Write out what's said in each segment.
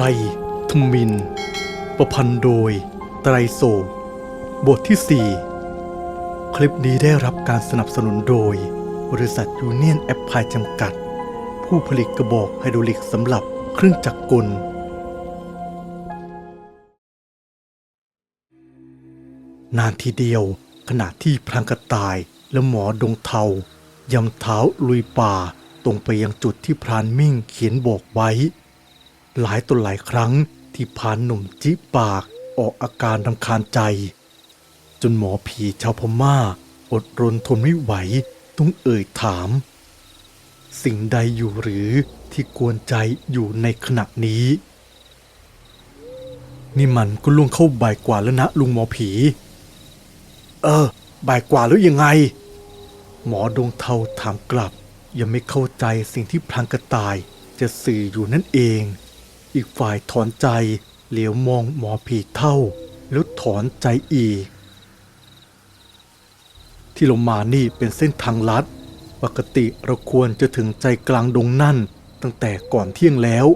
รทมิน ประพันธ์โดย ไตรโศบทที่ 4 คลิปนี้ได้รับการสนับสนุนโดย บริษัทยูเนียนแอปพลายจำกัด ผู้ผลิตกระบอกไฮดรอลิกสำหรับเครื่องจักรกล นานทีเดียวขณะที่พรางกระต่ายและหมอดงเทายำเท้าลุยป่าตรงไปยังจุดที่พรานมิ่งเขียนบอกไว้ หลายต่อหลายครั้งที่พรานหนุ่มจิปากออกอาการรำคาญใจ จนหมอผีชาวพม่า อดรนทนไม่ไหวต้องเอ่ยถาม สิ่งใดอยู่หรือที่กวนใจอยู่ในขณะนี้ นี่มันก็ล่วงเข้าบ่ายกว่าแล้วนะลุงหมอผี เออ บ่ายกว่าแล้วยังไง หมอดวงเทาถามกลับ ยังไม่เข้าใจสิ่งที่พลางกระต่ายจะสื่ออยู่นั่นเอง อีกฝ่ายถอนใจ เหลียวมองหมอผีเท่า แล้วถอนใจอีก ที่ลงมานี่เป็นเส้นทางลัด ปกติเราควรจะถึงใจกลางดงนั่น ตั้งแต่ก่อนเที่ยงแล้ว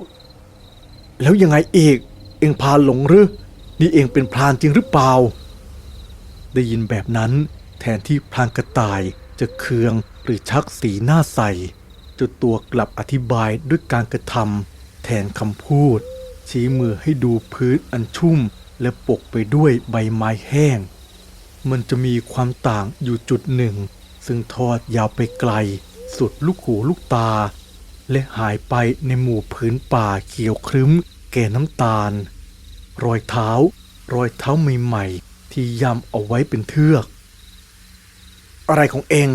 แล้วยังไงเอกเองพาหลงหรือ นี่เองเป็นพรานจริงหรือเปล่า ได้ยินแบบนั้นแทนที่พรางกระต่ายจะเคืองหรือชักสีหน้าใสจุดตัวกลับอธิบายด้วยการกระทำ แทนคำพูด ชี้มือให้ดูพื้นอันชุ่ม และปกไปด้วยใบไม้แห้ง มันจะมีความต่างอยู่จุดหนึ่ง ซึ่งทอดยาวไปไกล สุดลูกหูลูกตา และหายไปในหมู่พื้นป่าเขียวครึ้ม แก่น้ำตาล รอยเท้า รอยเท้าใหม่ๆที่ย้ำเอาไว้เป็นเทือก อะไรของเอง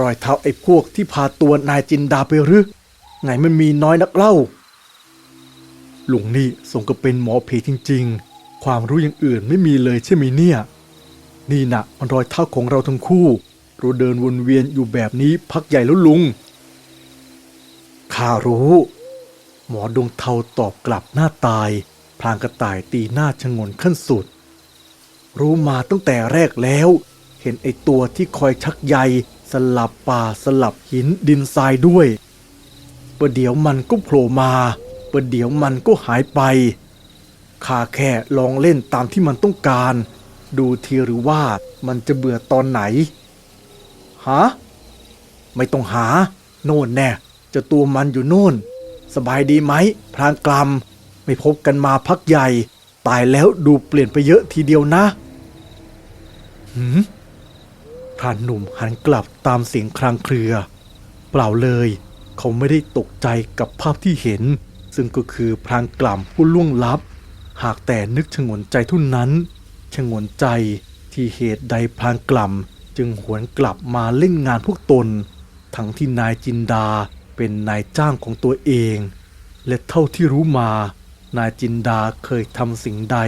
รอยเท้าไอ้พวกที่พาตัวนายจินดาไปหรือไงมันมีน้อยนักเล่า ลุงนี่สมกับเป็นหมอผีจริง ๆ ความรู้อย่างอื่นไม่มีเลยใช่ไหมเนี่ย นี่นะมันรอยเท้าของเราทั้งคู่ เราเดินวนเวียนอยู่แบบนี้พักใหญ่แล้วลุง ข้ารู้ หมอดวงเทาตอบกลับหน้าตาย พลางกระต่ายตีหน้าชงนขั้นสุด รู้มาตั้งแต่แรกแล้ว เห็นไอตัวที่คอยชักใยสลับป่าสลับหินดินทรายด้วยประเดี๋ยวมันก็โผล่มา ประเดี๋ยวมันก็หายไปข้าแค่ลองเล่นตามที่มันต้องการ ดูทีหรือว่ามันจะเบื่อตอนไหนฮะไม่ต้องหา โน่นแน่จะตัวมันอยู่โน่น สบายดีไหมพรางกลำไม่พบกันมาพักใหญ่ ตายแล้วดูเปลี่ยนไปเยอะทีเดียวนะหืมพรานหนุ่มหันกลับตามเสียงครางเครือ เปล่าเลย เขาไม่ได้ตกใจกับภาพที่เห็น ซึ่งก็คือพรางกล่ำผู้ล่วงลับ หากแต่นึกชงนใจเทุนนั้นชงนใจที่เหตุใดพรางกล่ำจึงหวนกลับมาเล่นงานพวกตน ทั้งที่นายจินดาเป็นนายจ้างของตัวเอง และเท่าที่รู้มา นายจินดาเคยทำสิ่งใด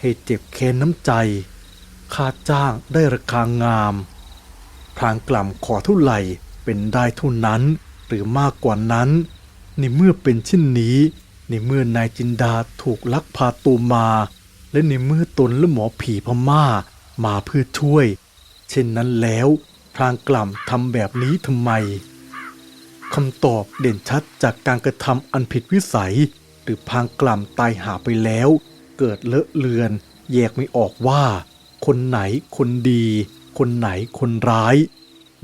ให้เจ็บแค้นน้ำใจ ค่าจ้างได้ราคางาม พรางกล่ำขอเท่าไหร่เป็นได้เท่านั้นหรือมากกว่านั้น ในเมื่อเป็นเช่นนี้ ในเมื่อนายจินดาถูกลักพาตัวมา และในเมื่อตนและหมอผีพม่า มาเพื่อช่วย เช่นนั้นแล้วพรางกล่ำทำแบบนี้ทำไมคำตอบเด่นชัดจากการกระทำอันผิดวิสัย หรือพางกล่ำตายหาไปแล้ว เกิดเลอะเลือน แยกไม่ออกว่า คนไหนคนดี คนไหนคนร้าย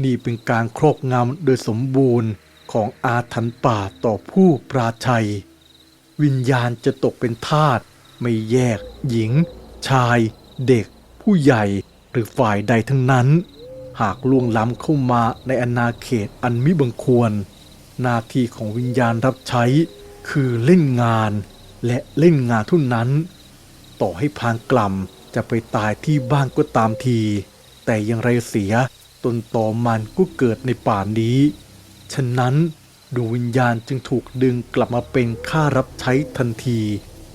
นี่เป็นการครอบงำโดยสมบูรณ์ ของอาถรรพ์ป่าต่อผู้ปราชัย วิญญาณจะตกเป็นทาสไม่แยก หญิง ชาย เด็ก ผู้ใหญ่หรือฝ่ายใดทั้งนั้น หากล่วงล้ำเข้ามาในอาณาเขตอันมิบังควร หน้าที่ของวิญญาณรับใช้ คือเล่นงานและเล่นงานท่านั้น ต่อให้พางกล่ำจะไปตายที่บ้านก็ตามที แต่อยังไรเสียตนต่อมันก็เกิดในป่านี้ ฉะนั้นดวงวิญญาณจึงถูกดึงกลับมาเป็นค่ารับใช้ทันที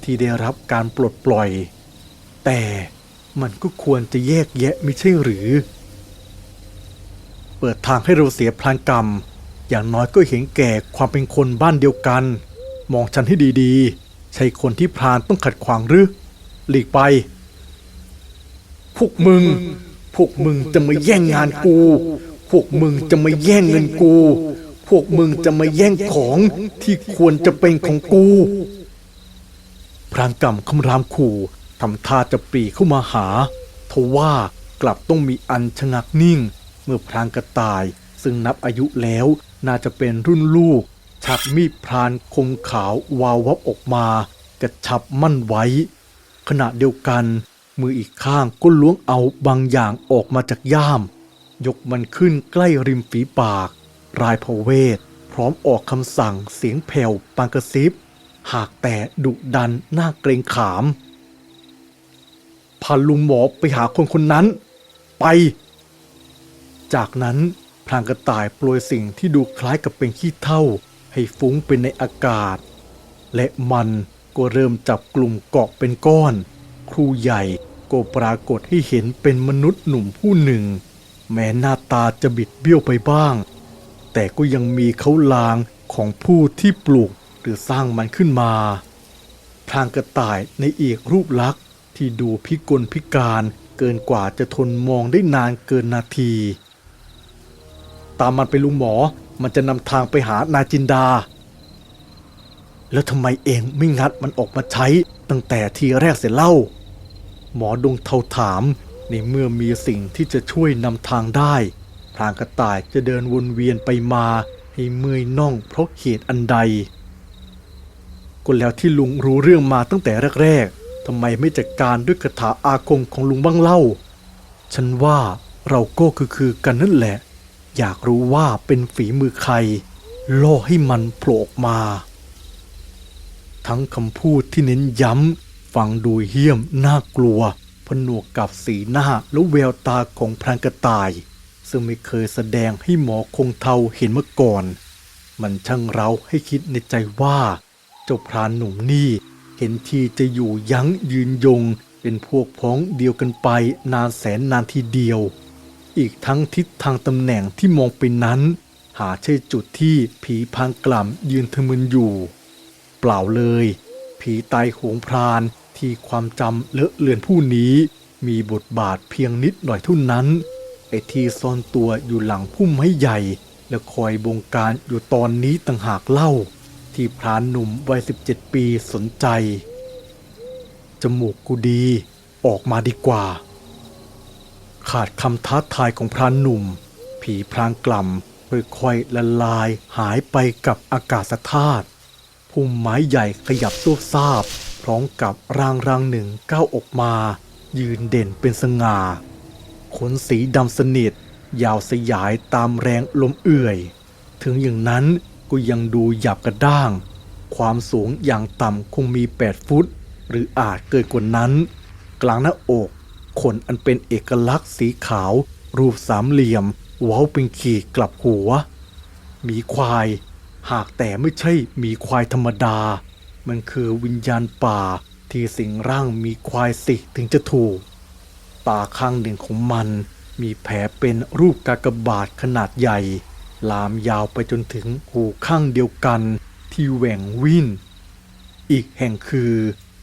ที่ได้รับการปลดปล่อย แต่มันก็ควรจะแยกแยะไม่ใช่หรือ เปิดทางให้เราเสียพลางกรรม อย่างน้อยก็เห็นแก่ความเป็นคนบ้านเดียวกัน มองฉันให้ดีๆ ใช่คนที่พรานต้องขัดขวางหรือ หลีกไป พวกมึง พวกมึงจะมาแย่งงานกู พวกมึงจะมาแย่งเงินกู พวกมึงจะมาแย่งของที่ควรจะเป็นของกู พรางกำคำรามขู่ทำท่าจะปรีเข้ามาหาทว่ากลับต้องมีอันชะงักนิ่ง เมื่อพรางกระต่าย ซึ่งนับอายุแล้วน่าจะเป็นรุ่นลูก ชักมีดพรานคมขาววาววับออกมากระชับมั่นไว้ ขณะเดียวกัน มืออีกข้างก็ล้วงเอาบางอย่างออกมาจากย่าม ยกมันขึ้นใกล้ริมฝีปาก รายพเวท พร้อมออกคำสั่งเสียงแผ่วปางกระซิบ หากแต่ดุดันน่าเกรงขามพาลุงหมอไปหาคนคนนั้น ไป จากนั้นพรางกระต่ายโปรยสิ่งที่ดูคล้ายกับเป็นขี้เท่า ให้ฟุ้งเป็นในอากาศ และมันก็เริ่มจับกลุ่มเกาะเป็นก้อน ครูใหญ่ก็ปรากฏให้เห็นเป็นมนุษย์หนุ่มผู้หนึ่ง แม้หน้าตาจะบิดเบี้ยวไปบ้าง แต่ก็ยังมีเขาลางของผู้ที่ปลูกหรือสร้างมันขึ้นมา พรางกระต่ายในเอกรูปลักษณ์ที่ดูพิกลพิการเกินกว่าจะทนมองได้นานเกินนาที ตามมันไปลุงหมอมันจะนำทางไปหานาจินดา แล้วทำไมเองไม่งัดมันออกมาใช้ตั้งแต่ทีแรกเสียเล่า หมอดงเทาถามในเมื่อมีสิ่งที่จะช่วยนำทางได้ พรางกระต่ายจะเดินวนเวียนไปมาให้เมื่อยน่องเพราะเหตุอันใดก็แล้วที่ลุงรู้เรื่องมาตั้งแต่แรกๆทำไมไม่จัดการด้วยคาถาอาคมของลุงบ้างเล่า ฉันว่าเราก็คือคือกันนั่นแหละ อยากรู้ว่าเป็นฝีมือใคร ล่อให้มันโผล่มา ทั้งคำพูดที่เน้นย้ำฟังดูเหี้ยมน่ากลัว ผนวกกับสีหน้าและแววตาของพรานกระต่าย ซึ่งไม่เคยแสดงให้หมอคงเทาเห็นมาก่อน มันช่างเราให้คิดในใจว่า เจ้าพรานหนุ่มนี่เห็นทีจะอยู่ยั้งยืนยง เป็นพวกพ้องเดียวกันไปนานแสนนานทีเดียว อีกทั้งทิศทางตำแหน่งที่มองไปนั้น หาใช่จุดที่ผีพรางกล่ำยืนทะมึนอยู่ เปล่าเลย ผีตายโหงพรานที่ความจำเลอะเลือนผู้นี้ มีบทบาทเพียงนิดหน่อยเท่านั้น ไอ้ที่ซ่อนตัวอยู่หลังพุ่มไม้ใหญ่ และคอยบงการอยู่ตอนนี้ต่างหากเล่า ที่พรานหนุ่มวัย17 ปีสนใจ จมูกกูดีออกมาดีกว่า ขาดคำท้าทายของพรานหนุ่ม ผีพรางกล่ำค่อยๆละลายหายไปกับอากาศธาตุพุ่มไม้ใหญ่ขยับซวบซาบ พร้อมกับร่างร่างหนึ่งก้าวออกมา ยืนเด่นเป็นสง่า ขนสีดำสนิท ยาวสยายตามแรงลมเอื่อย ถึงอย่างนั้นก็ยังดูหยาบกระด้าง ความสูงอย่างต่ำคงมี 8 ฟุต หรืออาจเกินกว่านั้น กลางหน้าอกขนอันเป็นเอกลักษณ์สีขาว รูปสามเหลี่ยม เว้าเป็นขีดกลับหัว มีควาย หากแต่ไม่ใช่มีควายธรรมดา มันคือวิญญาณป่าที่สิงร่างมีควายสิถึงจะถูก ตาข้างหนึ่งของมัน มีแผลเป็นรูปกากบาทขนาดใหญ่ ลามยาวไปจนถึงหูข้างเดียวกันที่แหว่งวิ่น อีกแห่งคือ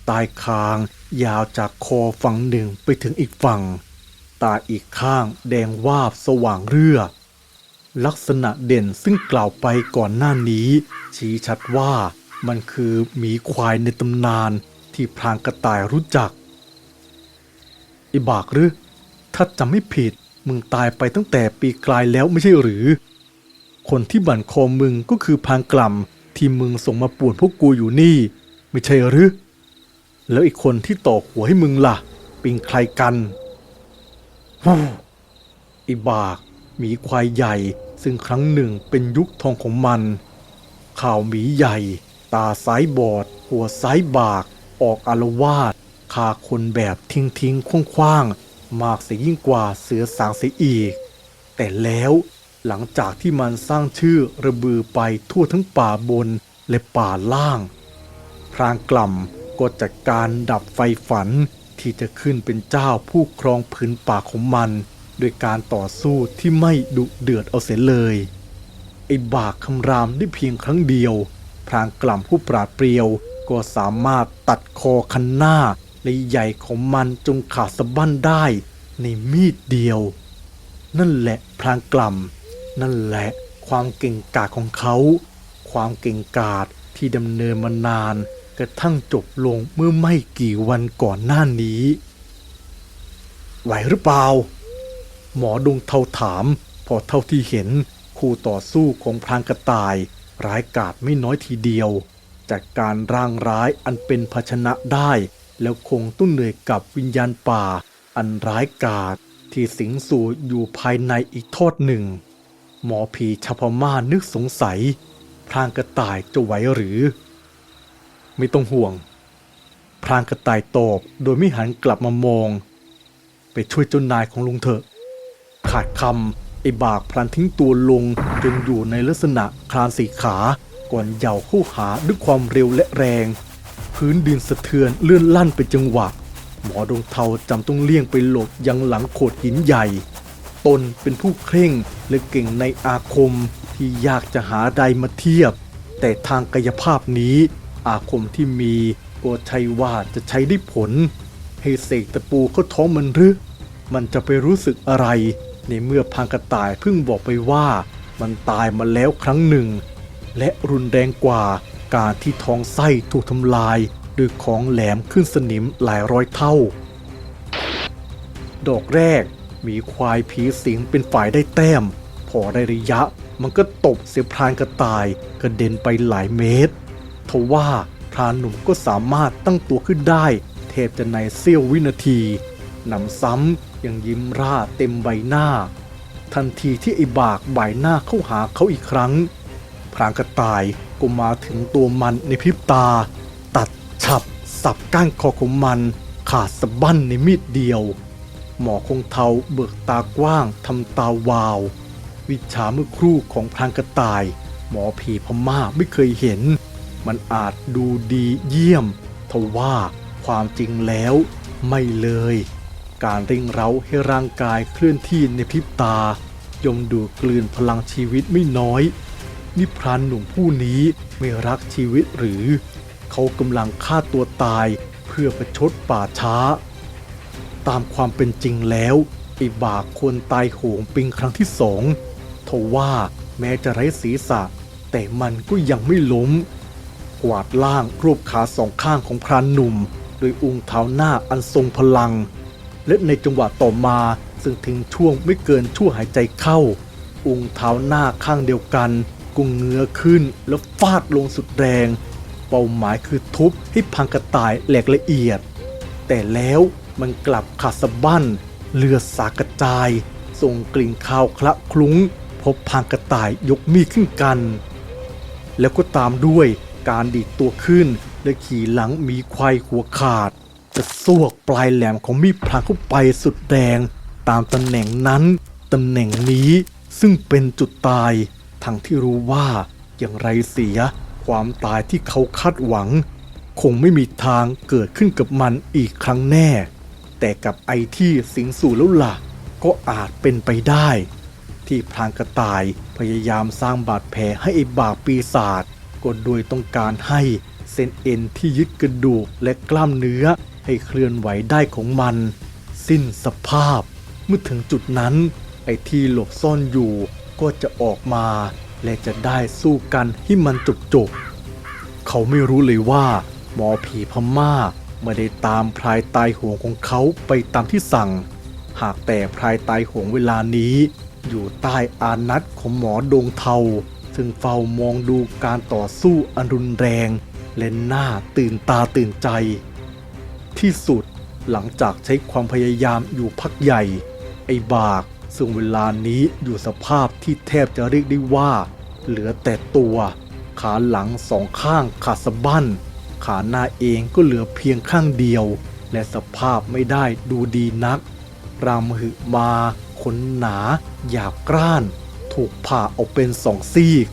ตายคางยาวจากคอฝั่งหนึ่งไปถึงอีกฝั่ง ตาอีกข้างแดงวาบสว่างเรือลักษณะเด่นซึ่งกล่าวไปก่อนหน้านี้ ชี้ชัดว่ามันคือหมีควายในตำนานที่พรางกระต่ายรู้จัก อบากหรือ ถ้าจำไม่ผิดมึงตายไปตั้งแต่ปีกลายแล้วไม่ใช่หรือ คนที่บั่นคอมึงก็คือพางกล่ำที่มึงส่งมาป่วนพวกกูอยู่นี่ ไม่ใช่หรือ แล้วอีกคนที่ต่อหัวให้มึงล่ะเป็นใครกันฮู้ไอบากหมีควายใหญ่ซึ่งครั้งหนึ่งเป็นยุคทองของมัน ข่าวหมีใหญ่ ตาซ้ายบอด หัวซ้ายบาก ออกอารวาส ฆ่าคนแบบทิ้งทิ้งคว้างคว้างๆ มากเสียยิ่งกว่าเสือสางเสียอีก แต่แล้วหลังจากที่มันสร้างชื่อระบือไปทั่วทั้งป่าบนและป่าล่าง พรางกล่ำก็จัดการดับไฟฝันที่จะขึ้นเป็นเจ้าผู้ครองผืนป่าของมันโดยการต่อสู้ที่ไม่ดุเดือดเอาเสียเลย ไอ้บากคำรามได้เพียงครั้งเดียว พรางกล่ำผู้ปราดเปรียวก็สามารถตัดคอคันหน้า และใหญ่ของมันจงขาดสะบั้นได้ในมีดเดียว นั่นแหละพรางกล่ำนั่นแหละความเก่งกาจของเขา ความเก่งกาจที่ดำเนินมานาน กระทั่งจบลงเมื่อไม่กี่วันก่อนหน้านี้ ไหวหรือเปล่า หมอดวงเทาถาม พอเท่าที่เห็นคู่ต่อสู้ของพรางกระต่าย ร้ายกาจไม่น้อยทีเดียว จากการร่างร้ายอันเป็นภาชนะได้ แล้วคงต้องเหนื่อยกับวิญญาณป่า อันร้ายกาจที่สิงสู่อยู่ภายในอีกทอดหนึ่ง หมอผีชาวพม่านึกสงสัย พรางกระต่ายจะไหวหรือ ไม่ต้องห่วง พรางกระต่ายตอบโดยไม่หันกลับมามอง ไปช่วยเจ้านายของลุงเถอะ ขาดคำไอ้บากพลันทิ้งตัวลงจนอยู่ในลักษณะคลานสี่ขาก่อนเหย่าเข้าหาด้วยความเร็วและแรง พื้นดินสะเทือนเลื่อนลั่นเป็นจังหวะ หมอดวงเทาจำต้องเลี่ยงไปหลบยังหลังโขดหินใหญ่ ตนเป็นผู้เคร่งและเก่งในอาคมที่ยากจะหาใดมาเทียบ แต่ทางกายภาพนี้อาคมที่มีก็ใช่ว่าจะใช้ได้ผล ให้เสกตะปูเข้าท้องมันหรือมันจะไปรู้สึกอะไร ในเมื่อพังกระต่ายเพิ่งบอกไปว่า มันตายมาแล้วครั้งหนึ่ง และรุนแรงกว่า การที่ท้องไส้ถูกทำลายด้วยของแหลมขึ้นสนิมหลายร้อยเท่า ดอกแรกมีควายผีสิงเป็นฝ่ายได้แต้ม พอได้ระยะมันก็ตบเสียพรานกระต่ายกระเด็นไปหลายเมตรทว่าพรานหนุ่มก็สามารถตั้งตัวขึ้นได้ เทบจะในเสี้ยววินาทีหนำซ้ำยังยิ้มร่าเต็มใบหน้า ทันทีที่ไอ้บากบ่ายหน้าเข้าหาเขาอีกครั้ง พรางกระต่าย ก็มาถึงตัวมันในพริบตา ตัดฉับสับก้านคอของมัน ขาดสะบั้นในมีดเดียว หมอคงเทาเบิกตากว้างทำตาวาว วิชาเมื่อครู่ของพรางกระต่าย หมอผีพม่าไม่เคยเห็น มันอาจดูดีเยี่ยมทว่าความจริงแล้วไม่เลย การเร่งเร้าให้ร่างกายเคลื่อนที่ในพริบตายมดูดกลืนพลังชีวิตไม่น้อย นิพรานหนุ่มผู้นี้ไม่รักชีวิตหรือ เขากำลังฆ่าตัวตายเพื่อประชดป่าช้า ตามความเป็นจริงแล้วไอ้บากควรตายโหงป็นครั้งที่สองทว่าแม้จะไร้ศีรษะ แต่มันก็ยังไม่ล้ม กวาดล่างรวบขาสองข้างของพรานหนุ่ม โดยองค์เท้าหน้าอันทรงพลัง และในจังหวะต่อมาซึ่งทิ้งช่วงไม่เกินชั่วหายใจเข้าองค์เท้าหน้าข้างเดียวกัน ก็เงื้อขึ้นแล้วฟาดลงสุดแรง เป้าหมายคือทุบให้พังกระต่ายแหลกละเอียด แต่แล้วมันกลับขาดสะบั้นเลือดสากระจาย ส่งกลิ่นคาวคละคลุ้ง พบพังกระต่ายยกมีดขึ้นกัน แล้วก็ตามด้วยการดีดตัวขึ้น และขี่หลังมีควายหัวขาด จะสวกปลายแหลมของมีดพลางเข้าไปสุดแดงตามตำแหน่งนั้นตำแหน่งนี้ซึ่งเป็นจุดตาย ทั้งที่รู้ว่าอย่างไรเสียความตายที่เขาคาดหวัง คงไม่มีทางเกิดขึ้นกับมันอีกครั้งแน่ แต่กับไอที่สิงสู่แล้วล่ะ ก็อาจเป็นไปได้ ที่พรางกระต่ายพยายามสร้างบาดแผลให้ไอบากปีศาจก็โดยต้องการให้เส้นเอ็นที่ยึดกระดูกและกล้ามเนื้อให้เคลื่อนไหวได้ของมัน สิ้นสภาพ เมื่อถึงจุดนั้นไอที่หลบซ่อนอยู่ ก็จะออกมา และจะได้สู้กันให้มันจบจบเขาไม่รู้เลยว่าหมอผีพม่าไม่ได้ตามพรายตายโหงของเขาไปตามที่สั่ง หากแต่พรายตายโหงเวลานี้ อยู่ใต้อานัตของหมอดวงเทา ซึ่งเฝ้ามองดูการต่อสู้อันรุนแรง และหน่าตื่นตาตื่นใจ ที่สุดหลังจากใช้ความพยายามอยู่พักใหญ่ ไอ้บาก ซึ่งเวลานี้อยู่สภาพที่แทบจะเรียกได้ว่า เหลือแต่ตัว ขาหลังสองข้างขาดสะบั้น ขาหน้าเองก็เหลือเพียงข้างเดียว และสภาพไม่ได้ดูดีนักรามหึมาขนหนา หยาบกร้าน ถูกผ่าออกเป็นสองซีก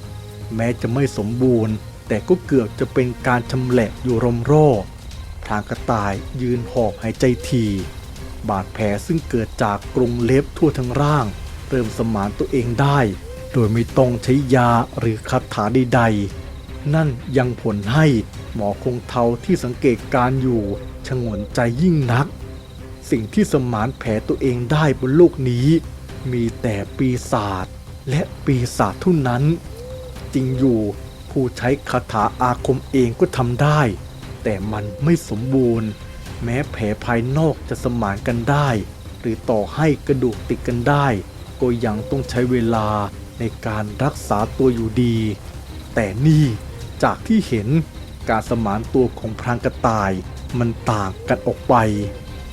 แม้จะไม่สมบูรณ์ แต่ก็เกือบจะเป็นการชำแหละอยู่รมโร่พรางกระต่ายยืนหอบหายใจที บาดแผลซึ่งเกิดจากกรงเล็บทั่วทั้งร่าง เริ่มสมานตัวเองได้ โดยไม่ต้องใช้ยาหรือคาถาใดๆ นั่นยังผลให้หมอคงเทาที่สังเกตการอยู่ชงนใจยิ่งนัก สิ่งที่สมานแผลตัวเองได้บนโลกนี้ มีแต่ปีศาจและปีศาจเท่านั้น จริงอยู่ผู้ใช้คาถาอาคมเองก็ทำได้ แต่มันไม่สมบูรณ์ แม้แผลภายนอกจะสมานกันได้ หรือต่อให้กระดูกติดกันได้ ก็ยังต้องใช้เวลาในการรักษาตัวอยู่ดี แต่นี่จากที่เห็นการสมานตัวของพรางกระต่ายมันต่างกันออกไป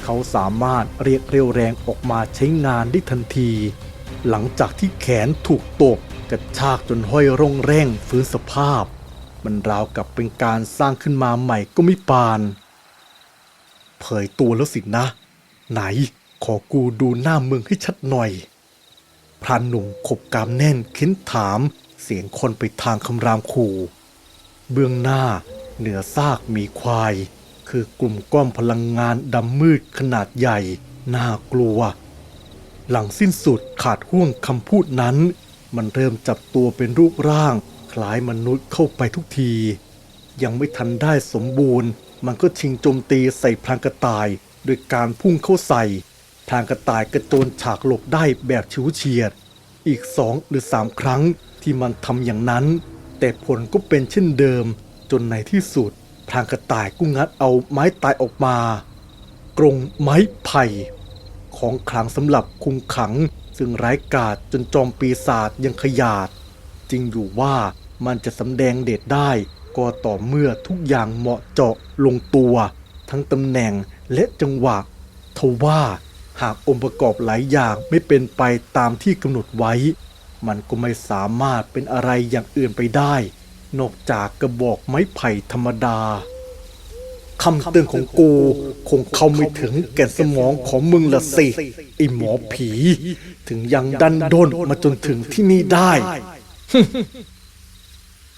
เขาสามารถเรียกเรียวแรงออกมาใช้งานได้ทันที หลังจากที่แขนถูกตบกระชากจนห้อยร่องแร่งฟื้นสภาพ มันราวกับเป็นการสร้างขึ้นมาใหม่ก็ไม่ปาน เผยตัวแล้วสินะ ไหนขอกูดูหน้ามึงให้ชัดหน่อย พรานหนุ่มขบกามแน่นเค้นถามเสียงคนไปทางคำรามขู่ เบื้องหน้าเหนือซากมีควาย คือกลุ่มก้อนพลังงานดำมืดขนาดใหญ่ น่ากลัว หลังสิ้นสุดขาดห่วงคำพูดนั้น มันเริ่มจับตัวเป็นรูปร่าง คล้ายมนุษย์เข้าไปทุกที ยังไม่ทันได้สมบูรณ์ มันก็ชิงโจมตีใส่พรางกระต่าย โดยการพุ่งเข้าใส่พรางกระต่ายกระโจนฉากหลบได้แบบชิวเฉียด อีกสองหรือสามครั้งที่มันทำอย่างนั้น แต่ผลก็เป็นเช่นเดิม จนในที่สุดพรางกระต่ายก็งัดเอาไม้ตายออกมา กรงไม้ไผ่ ของขลังสำหรับคุมขัง ซึ่งร้ายกาจจนจอมปีศาจยังขยาดจริงอยู่ว่ามันจะสำแดงเดชได้ ก็ต่อเมื่อทุกอย่างเหมาะเจาะลงตัว ทั้งตำแหน่งและจังหวะทว่าหากองค์ประกอบหลายอย่างไม่เป็นไปตามที่กำหนดไว้ มันก็ไม่สามารถเป็นอะไรอย่างอื่นไปได้ นอกจากกระบอกไม้ไผ่ธรรมดาคำเตือนของกู คงเข้าไม่ถึงแก่นสมองของมึงละสิไอหมอผี ถึงยังดันด้นมาจนถึงที่นี่ได้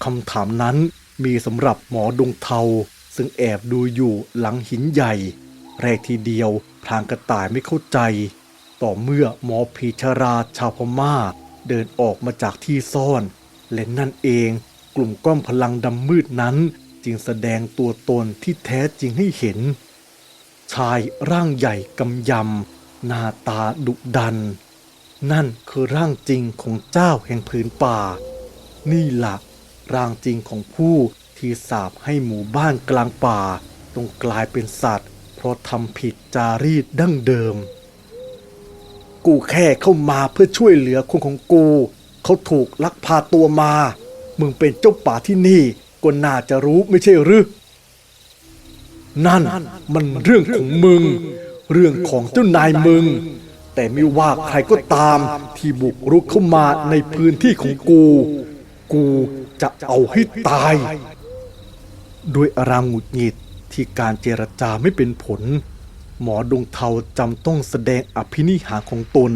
คำถามนั้น มีสำหรับหมอดงเทา ซึ่งแอบดูอยู่หลังหินใหญ่ แรกทีเดียวพรางกระต่ายไม่เข้าใจ ต่อเมื่อหมอผีชราชาวพม่า เดินออกมาจากที่ซ่อน และนั่นเองกลุ่มก้อนพลังดำมืดนั้น จึงแสดงตัวตนที่แท้จริงให้เห็น ชายร่างใหญ่กำยำหน้าตาดุดัน นั่นคือร่างจริงของเจ้าแห่งผืนป่า นี่ล่ะ ร่างจริงของผู้ที่สาบให้หมู่บ้านกลางป่าต้องกลายเป็นสัตว์ เพราะทำผิดจารีตดั้งเดิม กูแค่เข้ามาเพื่อช่วยเหลือคนของกู เขาถูกลักพาตัวมา มึงเป็นเจ้าป่าที่นี่ก็น่าจะรู้ไม่ใช่หรือ นั่นมันเรื่องของมึง เรื่องของเจ้านายมึง แต่ไม่ว่าใครก็ตามที่บุกรุกเข้ามาในพื้นที่ของกู กู จะเอาให้ตาย ด้วยอารามหงุดหงิดที่การเจรจาไม่เป็นผล หมอดวงเทาจำต้องแสดงอภินิหารของตน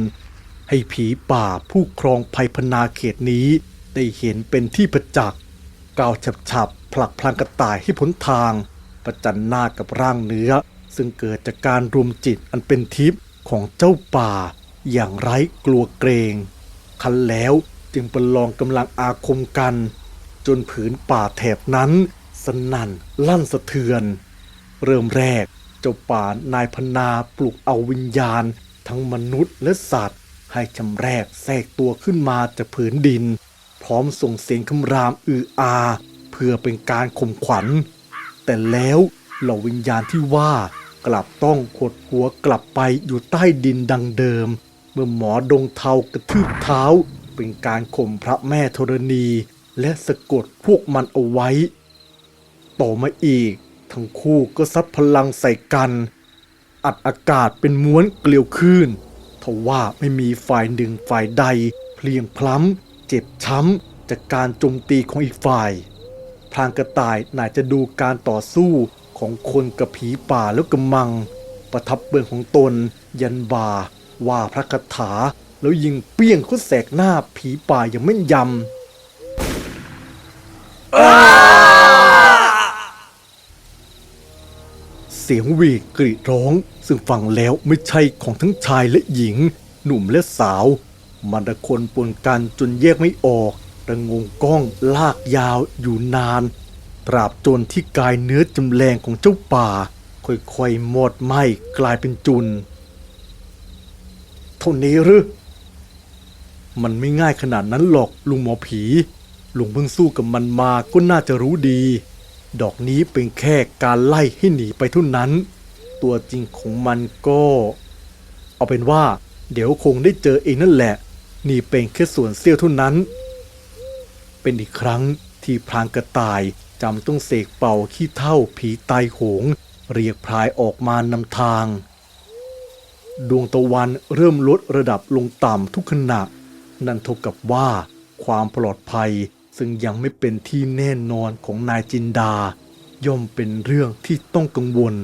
ให้ผีป่าผู้ครองภัยพนาเขตนี้ได้เห็นเป็นที่ประจักษ์ก้าวฉับๆผลักพลังกระต่ายให้พ้นทาง ประจันหน้ากับร่างเนื้อ ซึ่งเกิดจากการรวมจิตอันเป็นทิพย์ของเจ้าป่า อย่างไร้กลัวเกรง คันแล้วจึงประลองกำลังอาคมกัน จนผืนป่าแถบนั้น สนั่นลั่นสะเทือน เริ่มแรกเจ้าป่านายพนาปลุกเอาวิญญาณ ทั้งมนุษย์และสัตว์ ให้ชำแรกแทรกตัวขึ้นมาจากผืนดิน พร้อมส่งเสียงคำรามอืออา เพื่อเป็นการข่มขวัญ แต่แล้วเหล่าวิญญาณที่ว่ากลับต้องขดหัวกลับไปอยู่ใต้ดินดังเดิม เมื่อหมอดงเทากระทืบเท้า เป็นการข่มพระแม่ธรณี และสะกดพวกมันเอาไว้ ต่อมาอีก ทั้งคู่ก็ซัดพลังใส่กัน อัดอากาศเป็นม้วนเกลียวคลื่นทว่าไม่มีฝ่ายหนึ่งฝ่ายใด เพลียงพล้ำ เจ็บช้ำ จากการโจมตีของอีกฝ่าย พรางกระต่ายน่าจะดูการต่อสู้ของคนกับผีป่าแล้วกำมัง ประทับเบืองของตน ยันบา ว่าพระคาถา แล้วยิงเปี้ยงเข้าแสกหน้าผีป่าอย่างแม่นยำ เสียงหวีดกรีดร้อง ซึ่งฟังแล้วไม่ใช่ของทั้งชายและหญิง หนุ่มและสาว มันตะคนปนกันจนแยกไม่ออกระงงก้องลากยาวอยู่นาน ตราบจนที่กายเนื้อจำแรงของเจ้าป่า ค่อยๆหมดไหมกลายเป็นจุน เท่านี้หรือ มันไม่ง่ายขนาดนั้นหรอกลุงหมอผี ลุงเพิ่งสู้กับมันมาก็น่าจะรู้ดี ดอกนี้เป็นแค่การไล่ให้หนีไปเท่านั้น ตัวจริงของมันก็ เอาเป็นว่า เดี๋ยวคงได้เจอเองนั่นแหละ นี่เป็นแค่ส่วนเสี้ยวเท่านั้น เป็นอีกครั้งที่พรางกระต่ายจำต้องเสกเป่าขี้เท่าผีตายโหง เรียกพรายออกมานำทาง ดวงตะวันเริ่มลดระดับลงต่ำทุกขณะ นั่นเท่ากับว่าความปลอดภัย ซึ่งยังไม่เป็นที่แน่นอนของนายจินดา ย่อมเป็นเรื่องที่ต้องกังวล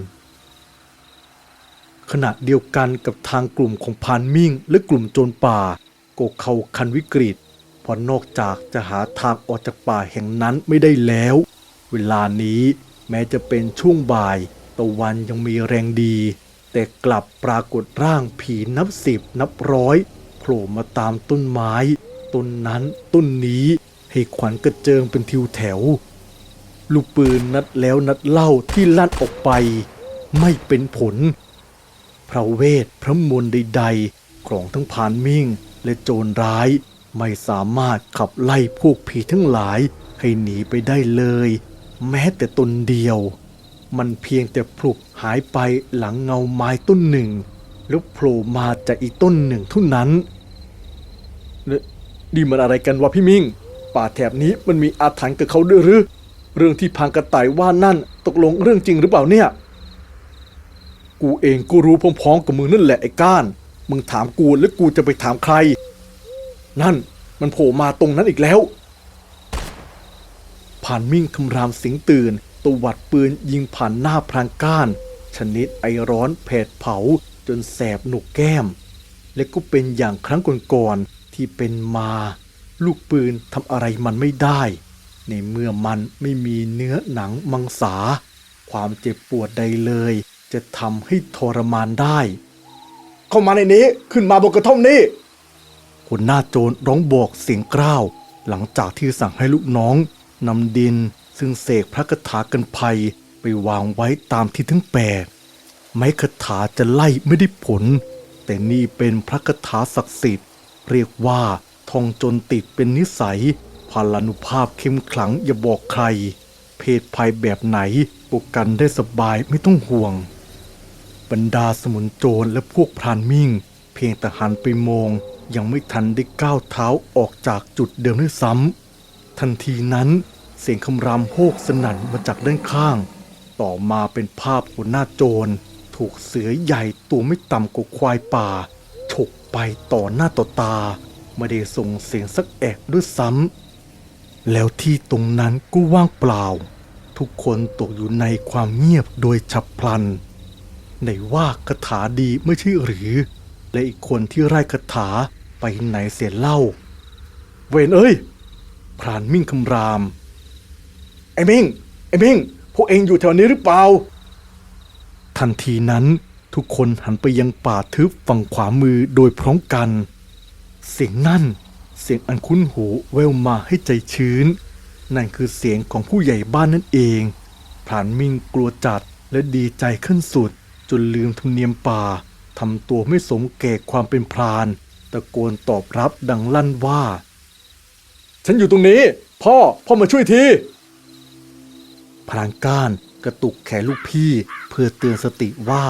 ขณะเดียวกันกับทางกลุ่มของพานมิ่งและกลุ่มโจรป่าก็เข้าคันวิกฤตเพราะนอกจากจะหาทางออกจากป่าแห่งนั้นไม่ได้แล้ว เวลานี้แม้จะเป็นช่วงบ่ายตะวันยังมีแรงดี แต่กลับปรากฏร่างผีนับสิบนับร้อยโผล่มาตามต้นไม้ ต้นนั้นต้นนี้ ให้ขวัญกระเจิงเป็นทิวแถว ลูกปืนนัดแล้วนัดเล่าที่ลั่นออกไป ไม่เป็นผล พระเวทพระมนต์ใดๆ ของทั้งพานมิ่งและโจรร้าย ไม่สามารถขับไล่พวกผีทั้งหลายให้หนีไปได้เลย แม้แต่ตนเดียว มันเพียงแต่พลุบหายไปหลังเงาไม้ต้นหนึ่งแล้วโผล่มาจากอีกต้นหนึ่งเท่านั้นเนี่ยนี่มันอะไรกันวะพี่มิ่ง ป่าแถบนี้มันมีอาถรรพ์กับเขาด้วยหรือ เรื่องที่พังกระต่ายว่านั่นตกลงเรื่องจริงหรือเปล่าเนี่ย กูเองก็รู้พร้อมๆกับมึงนั่นแหละไอ้ก้าน มึงถามกูแล้วกูจะไปถามใคร นั่นมันโผล่มาตรงนั้นอีกแล้ว ผ่านมิ่งคำรามสิงตื่นตวัดปืนยิงผ่านหน้าพรางก้าน ชนิดไอร้อนแผดเผาจนแสบหนุกแก้ม และก็เป็นอย่างครั้งก่อนๆที่เป็นมา ลูกปืนทำอะไรมันไม่ได้ ในเมื่อมันไม่มีเนื้อหนังมังสา ความเจ็บปวดใดเลย จะทำให้ทรมานได้ เข้ามาในนี้ขึ้นมาบนกระท่อมนี้หัวหน้าโจรร้องบอกเสียงกร้าว หลังจากที่สั่งให้ลูกน้องนำดิน ซึ่งเสกพระคาถากันภัยไปวางไว้ตามที่ทั้งแปดไม้คาถาจะไล่ไม่ได้ผล แต่นี่เป็นพระคาถาศักดิ์สิทธิ์ เรียกว่า ท่องจนติดเป็นนิสัยพลานุภาพเข้มขลังอย่าบอกใคร เพศภัยแบบไหนปกกันได้สบายไม่ต้องห่วง บรรดาสมุนโจรและพวกพรานมิ่ง เพียงแต่หันไปมองยังไม่ทันได้ก้าวเท้าออกจากจุดเดิมด้วยซ้ำทันทีนั้นเสียงคำรามโฮกสนั่นมาจากด้านข้าง ต่อมาเป็นภาพหัวหน้าโจร ถูกเสือใหญ่ตัวไม่ต่ำกว่าควายป่าฉกไปต่อหน้าต่อตา ไม่ได้ส่งเสียงสักแอกด้วยซ้ำแล้วที่ตรงนั้นก็ว่างเปล่า ทุกคนตกอยู่ในความเงียบโดยฉับพลันไหนว่าคาถาดีไม่ใช่หรือ และอีกคนที่ไร้คาถาไปไหนเสียเล่า เวนเอ้ยพรานมิ่งคำราม ไอ้มิ่ง ไอ้มิ่ง พวกเองอยู่แถวนี้หรือเปล่า ทันทีนั้นทุกคนหันไปยังป่าทึบฝั่งขวามือโดยพร้อมกัน เสียงนั่น เสียงอันคุ้นหูแววมาให้ใจชื้น นั่นคือเสียงของผู้ใหญ่บ้านนั่นเองพรานมิ่งกลัวจัดและดีใจขึ้นสุด จนลืมธรรมเนียมป่าทำตัวไม่สมแก่ความเป็นพราน ตะโกนตอบรับดังลั่นว่า ฉันอยู่ตรงนี้ พ่อพ่อมาช่วยทีพรางก้านกระตุกแขนลูกพี่เพื่อเตือนสติว่า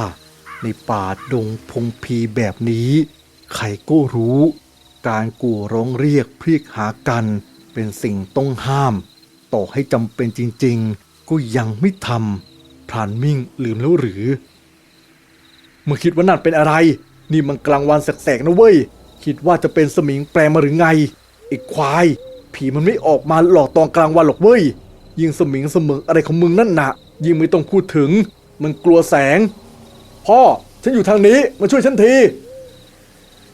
ในป่าดงพงพีแบบนี้ ใครก็รู้ การกู่ร้องเรียกเพียกหากันเป็นสิ่งต้องห้าม ต่อให้จำเป็นจริงๆ ก็ยังไม่ทำพรานมิ่งลืมแล้วหรือมึงคิดว่านั่นเป็นอะไร นี่มันกลางวันแสกๆนะเว้ย คิดว่าจะเป็นสมิงแปลมาหรือไงไอ้ควาย ผีมันไม่ออกมาหลอกตอนกลางวันหรอกเว้ย ยิงสมิงเสมออะไรของมึงนั่นนะยิ่งไม่ต้องพูดถึง มันกลัวแสง พ่อ ฉันอยู่ทางนี้ มาช่วยฉันที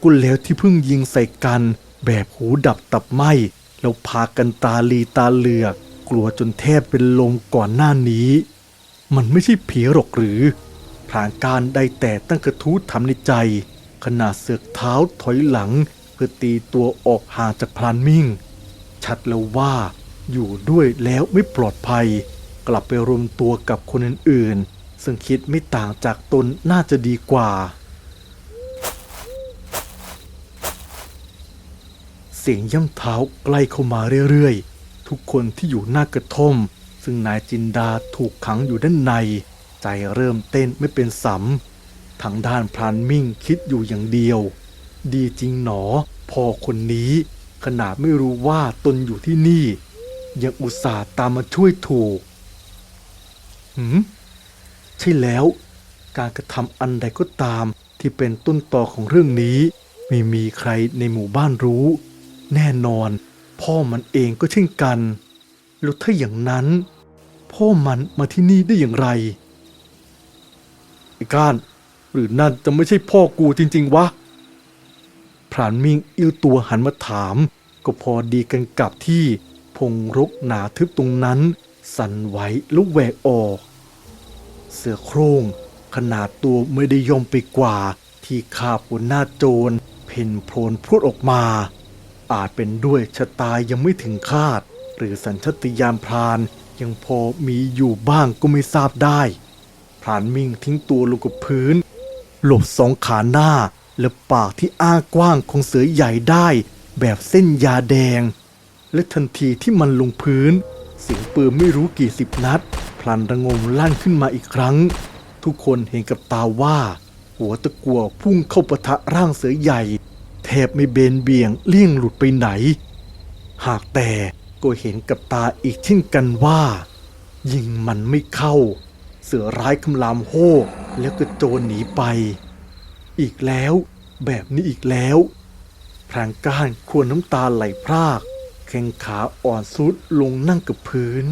กุแล้วที่เพิ่งยิงใส่กัน แบบหูดับตับไหมแล้วพากันตาลีตาเหลือก กลัวจนแทบเป็นลมก่อนหน้านี้ มันไม่ใช่ผีหรอกหรือพรางการได้แต่ตั้งกระทู้ทำในใจขนาดเสือกเท้าถอยหลัง เพื่อตีตัวออกห่างจากพรานมิ่ง ชัดแล้วว่าอยู่ด้วยแล้วไม่ปลอดภัย กลับไปรวมตัวกับคนอื่นๆ ซึ่งคิดไม่ต่างจากตนน่าจะดีกว่า สียงย่ำเท้าใกล้เข้ามาเรื่อยๆ ทุกคนที่อยู่หน้ากระท่อม ซึ่งนายจินดาถูกขังอยู่ด้านใน ใจเริ่มเต้นไม่เป็นสัมทางด้านพรานมิ่งคิดอยู่อย่างเดียว ดีจริงหนอพ่อคนนี้ ขนาดไม่รู้ว่าตนอยู่ที่นี่ ยังอุตส่าห์ตามมาช่วยถูกหืมใช่แล้ว การกระทำอันใดก็ตามที่เป็นต้นต่อของเรื่องนี้ ไม่มีใครในหมู่บ้านรู้ แน่นอน พ่อมันเองก็เช่นกัน แล้วถ้าอย่างนั้น พ่อมันมาที่นี่ได้อย่างไรไอ้ก้าน หรือนั่นจะไม่ใช่พ่อกูจริง ๆ วะพรานมิงอิ้วตัวหันมาถาม ก็พอดีกันกับที่พงรกหนาทึบตรงนั้น สั่นไหวลุกแหวกออก เสือโคร่งขนาดตัวไม่ได้ย่อมไปกว่า ที่ขาบหัวหน้าโจร เพ่นโพลพูดออกมา อาจเป็นด้วยชะตายังไม่ถึงคาด หรือสัญชตาตญาณพรานยังพอมีอยู่บ้างก็ไม่ทราบได้ พรานมิ่งทิ้งตัวลงกับพื้น หลบสองขาหน้า และปากที่อ้ากว้างของเสือใหญ่ได้ แบบเส้นยาแดง และทันทีที่มันลงพื้น เสียงปืนไม่รู้กี่สิบนัด พลันระงมลั่นขึ้นมาอีกครั้ง ทุกคนเห็นกับตาว่า หัวตะกัวพุ่งเข้าปะทะร่างเสือใหญ่ แทบไม่เบนเบี่ยงเลี่ยงหลุดไปไหน หากแต่ก็เห็นกับตาอีกเช่นกันว่า ยิงมันไม่เข้า เสือร้ายคำรามโห่แล้วก็โจรหนีไป อีกแล้วแบบนี้อีกแล้วพรางก้านควรน้ำตาไหลพราก แข้งขาอ่อนสุดลงนั่งกับพื้น